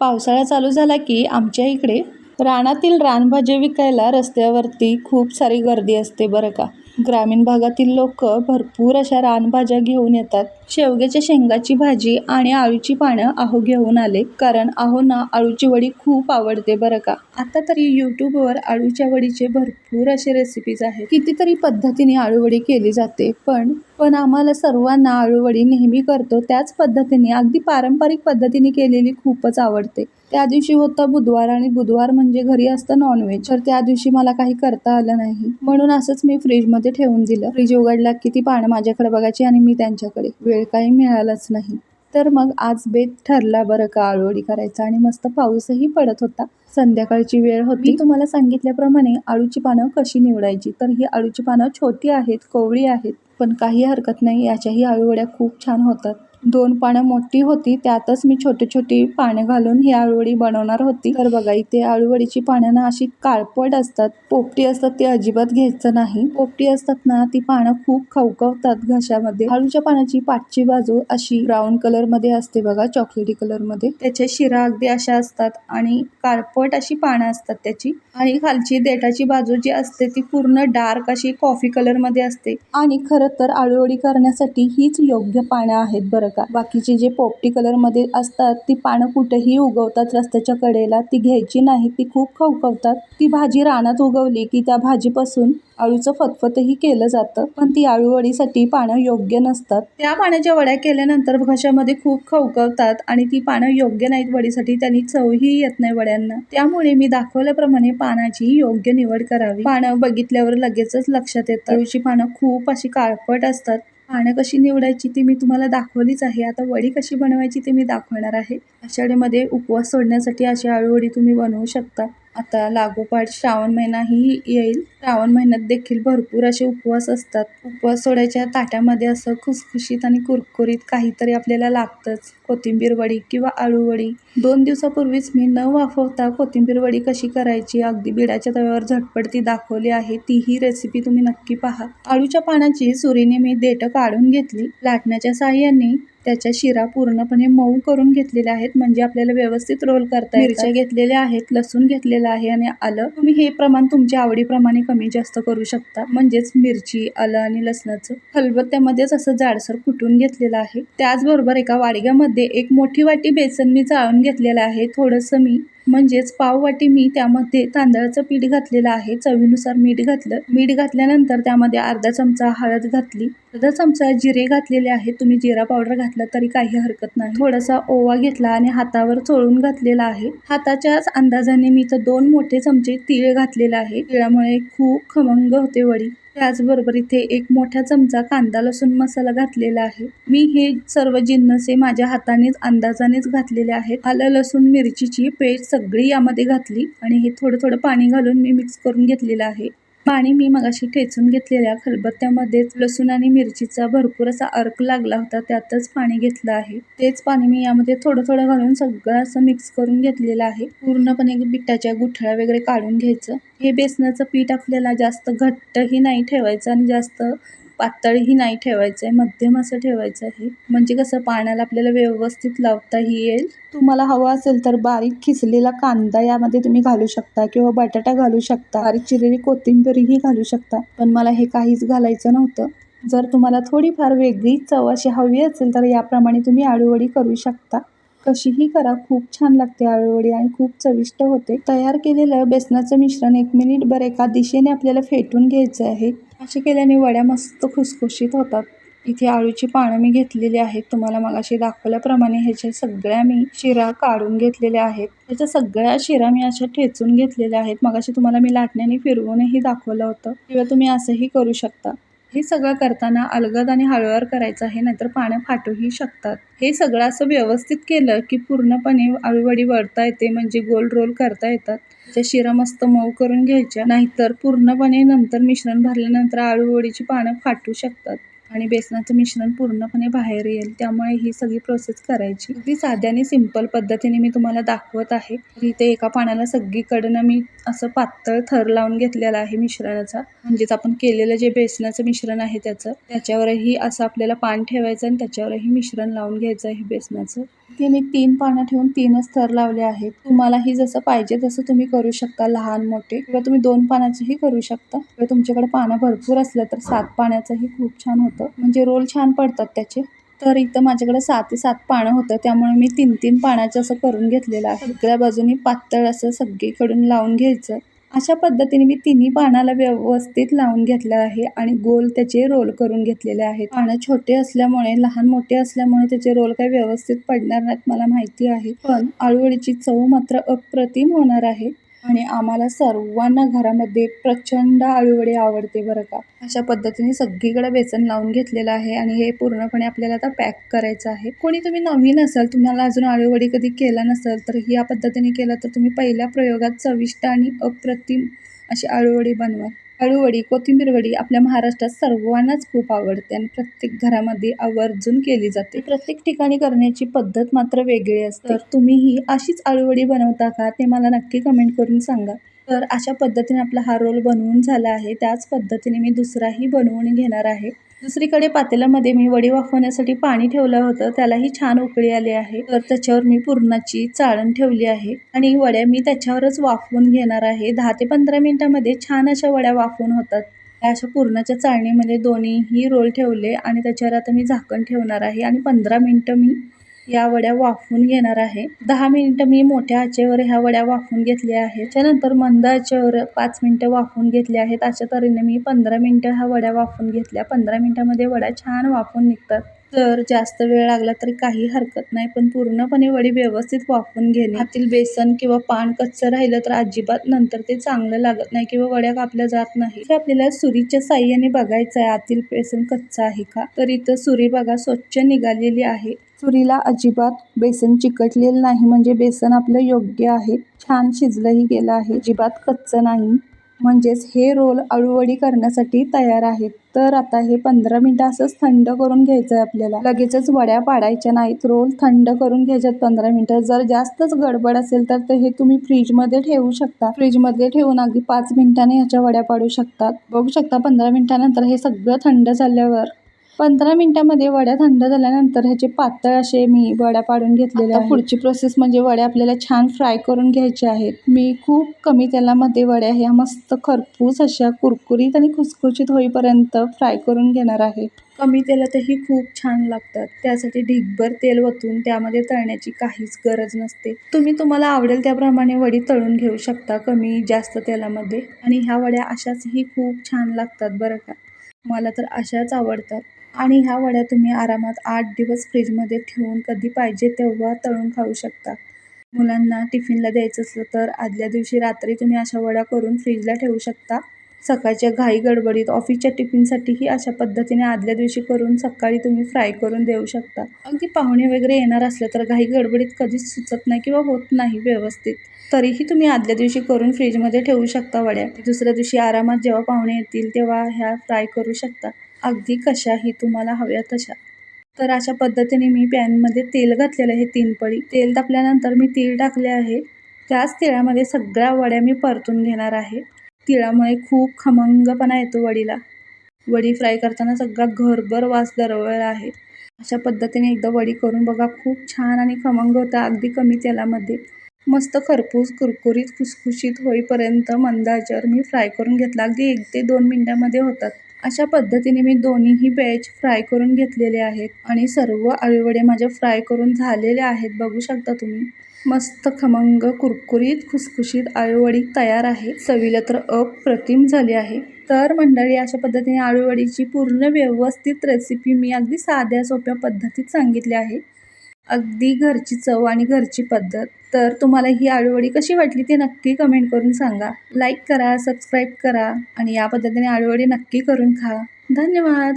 पावसाळा चालू झाला की आमच्या इकडे रानातील रानभाज्या विकायला रस्त्यावरती खूप सारी गर्दी असते बरं का. ग्रामीण भागातील लोक भरपूर अशा रानभाज्या घेऊन येतात. शेवग्याच्या शेंगाची भाजी आणि आळूची पानं आहो घेऊन आले. कारण आहोंना आळूची वडी खूप आवडते बरं का? आता तरी यूट्यूबवर आळूच्या वडीचे भरपूर असे रेसिपीज आहेत. कितीतरी पद्धतीने आळूवडी केली जाते. पण पण आम्हाला सर्वांना आळूवडी नेहमी करतो. त्याच पद्धतीने अगदी पारंपरिक पद्धतीने केलेली खूपच आवडते. त्या दिवशी होता बुधवार आणि बुधवार म्हणजे घरी असतं नॉनव्हेज तर त्या दिवशी मला काही करता आलं नाही. म्हणून असंच मी फ्रीजमध्ये ठेवून दिलं. फ्रीज उघडला की ती पानं माझ्याकडे बघायची आणि मी त्यांच्याकडे. वेळ काही मिळालाच नाही. तर मग आज बेत ठरला बरं का आळूवडी करायचा? आणि मस्त पाऊसही पडत होता. संध्याकाळची वेळ होती. मी तुम्हाला सांगितल्याप्रमाणे आळूची पानं कशी निवडायची? तर ही आळूची पानं छोटी आहेत कोवळी आहेत पण काही हरकत नाही. याच्याही आळूवड्या खूप छान होतात. दोन पानं मोठी होती त्यातच मी छोटी छोटी पानं घालून ही आळूवडी बनवणार होती. तर बघा इथे आळूवडीची पानं ना अशी काळपट असतात. पोपटी असतात ती अजिबात घ्यायचं नाही. पोपटी असतात ना ती पानं खूप खवखवतात घशामध्ये. आळूच्या पानाची पाठची बाजू अशी ब्राऊन कलरमध्ये असते बघा चॉकलेटी कलरमध्ये त्याच्या शिरा अगदी अशा असतात आणि काळपट अशी पानं असतात त्याची. आणि खालची देठाची बाजू जी असते ती पूर्ण डार्क अशी कॉफी कलरमध्ये असते. आणि खरं तर आळूवडी करण्यासाठी हीच योग्य पानं आहेत बरं. का? बाकीचे जे पोपटी कलरमध्ये असतात ती पानं कुठेही उगवतात रस्त्याच्या कडेला ती घ्यायची नाही ती खूप खवखवतात. ती भाजी रानात उगवली की त्या भाजीपासून आळूचं फतफतही केलं जातं. पण ती आळूवडीसाठी पानं योग्य नसतात. त्या पाण्याच्या वड्या केल्यानंतर घशामध्ये खूप खवखवतात आणि ती पानं योग्य नाहीत वडीसाठी त्यांनी चवही येत नाही वड्यांना. त्यामुळे मी दाखवल्याप्रमाणे पानाची योग्य निवड करावी. पानं बघितल्यावर लगेचच लक्षात येतं. आळूची पानं खूप अशी काळपट असतात. पानं कशी निवडायची ती मी तुम्हाला दाखवलीच आहे. आता वडी कशी बनवायची ते मी दाखवणार आहे. आषाढीमध्ये उपवास सोडण्यासाठी अशी आळूवडी तुम्ही बनवू शकता. आता लागोपाठ श्रावण महिनाही येईल. श्रावण महिन्यात देखील भरपूर असे उपवास असतात. उपवास सोडायच्या ताट्यामध्ये असं खुसखुशीत आणि कुरकुरीत काहीतरी आपल्याला लागतंच. कोथिंबीर वडी किंवा आळू वडी. दोन दिवसापूर्वीच मी न वाफवता कोथिंबीर वडी कशी करायची अगदी बिडाच्या तव्यावर झटपट ती दाखवली आहे तीही रेसिपी तुम्ही नक्की पहा. आळूच्या पानाची सुरीने मी देठं काढून घेतली. लाटण्याच्या साह्याने त्याच्या शिरा पूर्णपणे मऊ करून घेतलेल्या आहेत. म्हणजे आपल्याला व्यवस्थित रोल करता मिरच्या घेतलेल्या आहेत लसूण घेतलेलं आहे आणि आलं. तुम्ही हे प्रमाण तुमच्या आवडीप्रमाणे कमी जास्त करू शकता. म्हणजेच मिरची आलं आणि लसणाचं. खलबत्त्यामध्येच असं जाडसर कुटून घेतलेलं आहे. त्याचबरोबर एका वाडग्यामध्ये एक मोठी वाटी बेसन मी चाळून घेतलेलं आहे. थोडंसं मी म्हणजेच पाववाटी मी त्यामध्ये तांदळाचं पीठ घातलेलं आहे. चवीनुसार मीठ घातलं. मीठ घातल्यानंतर त्यामध्ये अर्धा चमचा हळद घातली. अर्धा चमचा जिरे घातलेले आहे तुम्ही जिरा पावडर घातला तरी काही हरकत नाही. थोडासा ओवा घेतला आणि हातावर चोळून घातलेला आहे. हाताच्याच अंदाजाने मी तर दोन मोठे चमचे तीळ घातलेला आहे. तिळामुळे खूप खमंग होते वडी. त्याचबरोबर इथे एक मोठा चमचा कांदा लसूण मसाला घातलेला आहे. मी हे सर्व जिन्नसे माझ्या हातानेच अंदाजानेच घातलेले आहेत. आलं लसूण मिरचीची पेस्ट सगळी यामध्ये घातली आणि हे थोडं थोडं पाणी घालून मी मिक्स करून घेतलेलं आहे. पाणी मी मगाशी ठेचून घेतलेल्या खलबत्त्यामध्येच लसूण आणि मिरचीचा भरपूर असा अर्क लागला होता त्यातच पाणी घेतलं आहे. तेच पाणी मी यामध्ये थोडं थोडं घालून सगळं असं मिक्स करून घेतलेलं आहे. पूर्णपणे पिठाच्या गुठळ्या वगैरे काढून घ्यायचं. हे बेसनाचं पीठ आपल्याला जास्त घट्टही नाही ठेवायचं आणि जास्त पातळही नाही ठेवायचं आहे मध्यम असं ठेवायचं आहे. म्हणजे कसं पाण्याला आपल्याला व्यवस्थित लावताही येईल. तुम्हाला हवं असेल तर बारीक खिसलेला कांदा यामध्ये तुम्ही घालू शकता किंवा बटाटा घालू शकता. बारीक चिरलेली कोथिंबीरही घालू शकता. पण मला हे काहीच घालायचं नव्हतं. जर तुम्हाला थोडीफार वेगळी चव अशी हवी असेल तर याप्रमाणे तुम्ही आळूवडी करू शकता. कशीही करा खूप छान लागते आळूवडी आणि खूप चविष्ट होते. तयार केलेलं बेसनाचं मिश्रण एक मिनिटभर एका दिशेने आपल्याला फेटून घ्यायचं आहे. असे केल्याने वड्या मस्त खुसखुशीत होतात. इथे आळूची पानं मी घेतलेली आहेत. तुम्हाला मगाशी दाखवल्याप्रमाणे ह्याच्या सगळ्या मी शिरा काढून घेतलेल्या आहेत. ह्याच्या सगळ्या शिरा मी अशा ठेचून घेतलेल्या आहेत. मगाशी तुम्हाला मी लाटण्याने फिरवूनही दाखवलं होतं. किंवा तुम्ही असंही करू शकता. हे सगळं करताना अलगद आणि हळूवार करायचं आहे नाहीतर पानं फाटूही शकतात. हे सगळं असं व्यवस्थित केलं की पूर्णपणे आळूवडी वळता येते म्हणजे गोल रोल करता येतात. त्या शिरा मस्त मऊ करून घ्यायच्या नाहीतर पूर्णपणे नंतर मिश्रण भरल्यानंतर आळूवडीची पानं फाटू शकतात. आणि बेसनाचं मिश्रण पूर्णपणे बाहेर येईल. त्यामुळे ही सगळी प्रोसेस करायची. अगदी साध्या आणि सिंपल पद्धतीने मी तुम्हाला दाखवत आहे. इथे एका पाण्याला सगळीकडनं मी असं पातळ थर लावून घेतलेला आहे मिश्रणाचा. म्हणजेच आपण केलेलं जे बेसनाचं मिश्रण आहे त्याचं. त्याच्यावरही असं आपल्याला पान ठेवायचं आणि त्याच्यावरही मिश्रण लावून घ्यायचं आहे बेसनाचं. ते मी तीन पानं ठेवून तीनच थर लावले आहेत. तुम्हालाही जसं पाहिजे तसं तुम्ही करू शकता लहान मोठे. किंवा तुम्ही दोन पानाचंही करू शकता. किंवा तुमच्याकडे पानं भरपूर असलं तर सात पाण्याचंही खूप छान होतं. म्हणजे रोल छान पडतात त्याचे. तर इथं माझ्याकडे सात ते सात पानं होतं. त्यामुळे मी तीन तीन पानाचं असं करून घेतलेलं आहे. सगळ्या बाजूनी पातळ असं सगळीकडून लावून घ्यायचं. अशा पद्धतीने मी तिन्ही पानाला व्यवस्थित लावून घेतलं आहे आणि गोल त्याचे रोल करून घेतलेले आहेत. पानं छोटे असल्यामुळे लहान मोठे असल्यामुळे त्याचे रोल काही व्यवस्थित पडणार नाहीत मला माहिती आहे. पण आळूवडीची चव मात्र अप्रतिम होणार आहे. आणि आम्हाला सर्वांना घरामध्ये प्रचंड आळूवडी आवडते बरं का. अशा पद्धतीने सगळीकडे बेसन लावून घेतलेलं आहे आणि हे पूर्णपणे आपल्याला आता पॅक करायचं आहे. कोणी तुम्ही नवीन असाल तुम्हाला अजून आळूवडी कधी केला नसेल तर या पद्धतीने केलं तर तुम्ही पहिल्या प्रयोगात चविष्ट आणि अप्रतिम अशी आळूवडी बनवाल आळूवडी कोथिंबीर वडी आपल्या महाराष्ट्रात सर्वांनाच खूप आवडते आणि प्रत्येक घरामध्ये आवर्जून केली जाते. प्रत्येक ठिकाणी करण्याची पद्धत मात्र वेगळी असते. तर तुम्हीही अशीच आळूवडी बनवता का ते मला नक्की कमेंट करून सांगा. तर अशा पद्धतीने आपला हा रोल बनवून झाला आहे. त्याच पद्धतीने मी दुसराही बनवून घेणार आहे. दुसरीकडे पातेल्यामध्ये मी वडी वाफवण्यासाठी पाणी ठेवलं होतं. त्यालाही छान उकळी आली आहे. तर त्याच्यावर मी पुरणाची चाळण ठेवली आहे आणि वड्या मी त्याच्यावरच वाफवून घेणार आहे. दहा ते पंधरा मिनिटामध्ये छान अशा वड्या वाफवून होतात. अशा पुरणाच्या चाळणीमध्ये दोन्हीही रोल ठेवले आणि त्याच्यावर आता मी झाकण ठेवणार आहे आणि पंधरा मिनटं मी या वड्या वाफवून घेणार आहे. दहा मिनिटं मी मोठ्या आचेवर ह्या वड्या वाफवून घेतल्या आहेत. त्यानंतर मंद आचेवर पाच मिनिटं वाफवून घेतल्या आहेत. अशा तऱ्हेने मी पंधरा मिनिटं ह्या वड्या वाफवून घेतल्या. पंधरा मिनिटामध्ये वड्या छान वाफवून निघतात. तर जास्त वेळ लागला तरी काही हरकत नाही पण पूर्णपणे वडी व्यवस्थित वाफवून घेणे. हातील बेसन किंवा पान कच्चं राहिलं तर अजिबात नंतर ते चांगलं लागत नाही किंवा वड्या कापल्या जात नाही हे आपल्याला सुरीच्या साह्याने बघायचं आहे आतील बेसन कच्चं आहे का? तर इथं सुरी बघा स्वच्छ निघालेली आहे. चुरीला अजिबात बेसन चिकटलेलं नाही. म्हणजे बेसन आपलं योग्य आहे. छान शिजलंही गेलं आहे. अजिबात कच्चं नाही. म्हणजेच हे रोल अळूवडी करण्यासाठी तयार आहेत. तर आता हे पंधरा मिनटं असंच थंड करून घ्यायचं आहे आपल्याला. लगेचच वड्या पाडायच्या नाहीत. रोल थंड करून घ्यायच्यात पंधरा मिनटं. जर जास्तच गडबड असेल तर ते हे तुम्ही फ्रीजमध्ये ठेवू शकता. फ्रीजमध्ये ठेवून अगदी पाच मिनिटांनी ह्याच्या वड्या पाडू शकतात. बघू शकता पंधरा मिनिटानंतर हे सगळं थंड झाल्यावर. पंधरा मिनिटामध्ये वड्या थंड झाल्यानंतर ह्याचे पातळ असे मी वड्या पाडून घेतलेले आहे पुढची प्रोसेस म्हणजे वड्या आपल्याला छान फ्राय करून घ्यायच्या आहेत. मी खूप कमी तेलामध्ये वड्या ह्या मस्त खरपूस अशा कुरकुरीत आणि खुसखुशीत होईपर्यंत फ्राय करून घेणार आहे. कमी तेलातही खूप छान लागतात. त्यासाठी ढिगभर तेल ओतून त्यामध्ये तळण्याची काहीच गरज नसते. तुम्ही तुम्हाला आवडेल त्याप्रमाणे वडी तळून घेऊ शकता कमी जास्त तेलामध्ये. आणि ह्या वड्या अशाचही खूप छान लागतात बरं का. मला तर अशाच आवडतात. आणि ह्या वड्या तुम्ही आरामात आठ दिवस फ्रीजमध्ये ठेवून कधी पाहिजे तेव्हा तळून खाऊ शकता. मुलांना टिफिनला द्यायचं असलं तर आदल्या दिवशी रात्री तुम्ही अशा वड्या करून फ्रीजला ठेवू शकता. सकाळच्या घाई गडबडीत ऑफिसच्या टिफिनसाठीही अशा पद्धतीने आदल्या दिवशी करून सकाळी तुम्ही फ्राय करून देऊ शकता. अगदी पाहुणे वगैरे येणार असले तर घाई गडबडीत कधीच सुचत नाही किंवा होत नाही व्यवस्थित. तरीही तुम्ही आदल्या दिवशी करून फ्रीजमध्ये ठेवू शकता वड्या. दुसऱ्या दिवशी आरामात जेव्हा पाहुणे येतील तेव्हा ह्या फ्राय करू शकता. अगदी कशाही तुम्हाला हव्या तशा. तर अशा पद्धतीने मी पॅनमध्ये तेल घातलेलं आहे तीन पळी. तेल तापल्यानंतर मी तीळ टाकले आहे. त्याच तिळामध्ये सगळ्या वड्या मी परतून घेणार आहे. तिळामुळे खूप खमंगपणा येतो वडीला. वडी फ्राय करताना सगळा घरभर वास दरवळला आहे. अशा पद्धतीने एकदा वडी करून बघा खूप छान आणि खमंग होता अगदी कमी तेलामध्ये. मस्त खरपूस कुरकुरीत खुसखुशीत होईपर्यंत मंदाच्यावर मी फ्राय करून घेतला. अगदी एक ते दोन मिनटामध्ये होतात. अशा पद्धतीने मी दोन्हीही बॅच फ्राय करून घेतलेले आहेत आणि सर्व आळूवडे माझ्या फ्राय करून झालेले आहेत. बघू शकता तुम्ही. मस्त खमंग कुरकुरीत खुसखुशीत आळूवडी तयार आहे. चवीला तर अप्रतिम झाली आहे. तर मंडळी अशा पद्धतीने आळूवडीची पूर्ण व्यवस्थित रेसिपी मी अगदी साध्या सोप्या पद्धतीत सांगितली आहे. अगदी घरची चव आणि घरची पद्धत. तर तुम्हाला ही आळूवडी कशी वाटली ते नक्की कमेंट करून सांगा. लाईक करा सबस्क्राईब करा आणि या पद्धतीने आळूवडी नक्की करून खा. धन्यवाद!